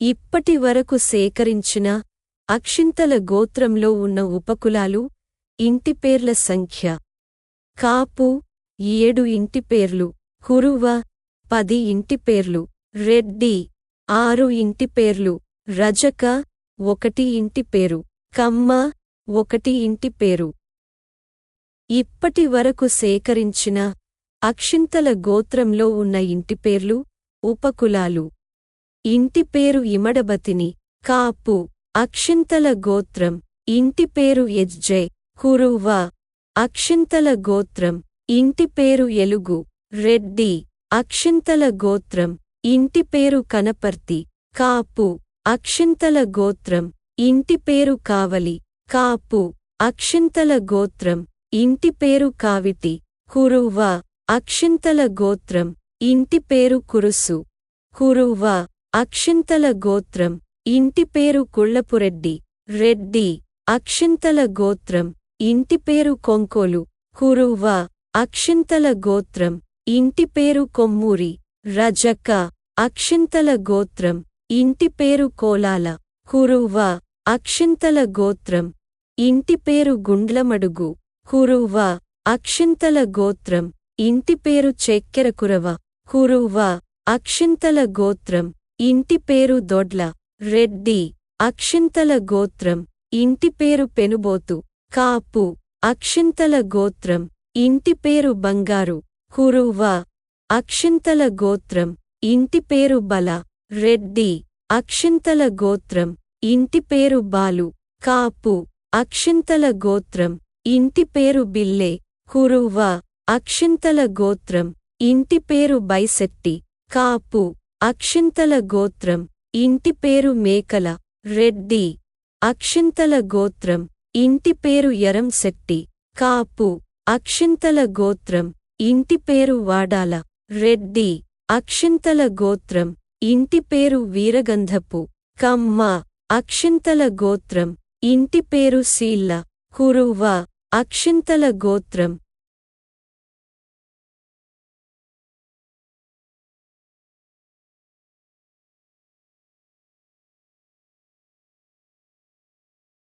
ఇప్పటి వరకు సేకరించిన అక్షింతల గోత్రంలో ఉన్న ఉపకులాలు ఇంటిపేర్ల సంఖ్య. కాపు ఏడు ఇంటిపేర్లు కురువ పది ఇంటిపేర్లు రెడ్డి ఆరు ఇంటిపేర్లు రజక ఒకటి ఇంటిపేరు కమ్మ ఒకటి ఇంటిపేరు ఇప్పటి వరకు సేకరించిన అక్షింతల గోత్రంలో ఉన్న ఇంటిపేర్లు ఉపకులాలు. ఇంటి పేరు ఇమడబతిని కాపు అక్షింతల గోత్రం ఇంటి పేరు ఎజ్జై కురువ అక్షింతల గోత్రం ఇంటి పేరు ఎలుగు రెడ్డి అక్షింతల గోత్రం ఇంటి పేరు కనపర్తి కాపు అక్షింతల గోత్రం ఇంటి పేరు కావలి కాపు అక్షింతల గోత్రం ఇంటి పేరు కావిటి కురువ అక్షింతల గోత్రం ఇంటి పేరు కురుసు కురువ అక్షింతల గోత్రం. ఇంటి పేరు కుళ్ళపురెడ్డి. రెడ్డి. అక్షింతల గోత్రం. ఇంటి పేరు కొంకోలు. కురువ. అక్షింతల గోత్రం. ఇంటి పేరు కొమ్మూరి. రజక. అక్షింతల గోత్రం. ఇంటి పేరు కోలాల. కురువ. అక్షింతల గోత్రం. ఇంటి పేరు గుండ్లమడుగు. కురువ. అక్షింతల గోత్రం. ఇంటి పేరు చెక్కెరకురవ. కురువ. అక్షింతల గోత్రం. ఇంటి పేరు దొడ్ల. రెడ్డి. అక్షింతల గోత్రం. ఇంటి పేరు పెనుబోతు. కాపు. అక్షింతల గోత్రం. ఇంటి పేరు బంగారు. కురువ. అక్షింతల గోత్రం. ఇంటి పేరు బల. రెడ్డి. అక్షింతల గోత్రం. ఇంటి పేరు బాలు. కాపు. అక్షింతల గోత్రం. ఇంటి పేరు బిల్లె. కురువ. అక్షింతల గోత్రం. ఇంటి పేరు బైసెట్టి. కాపు. అక్షింతల గోత్రం ఇంటి పేరు మేకల రెడ్డి. అక్షింతల గోత్రం ఇంటి పేరు ఎరంశెట్టి. కాపు. అక్షింతల గోత్రం ఇంటి పేరు వాడాల రెడ్డి. అక్షింతల గోత్రం ఇంటి పేరు వీరగంధపు. కమ్మ. అక్షింతల గోత్రం ఇంటి పేరు సీల్ల కురువ. అక్షింతల గోత్రం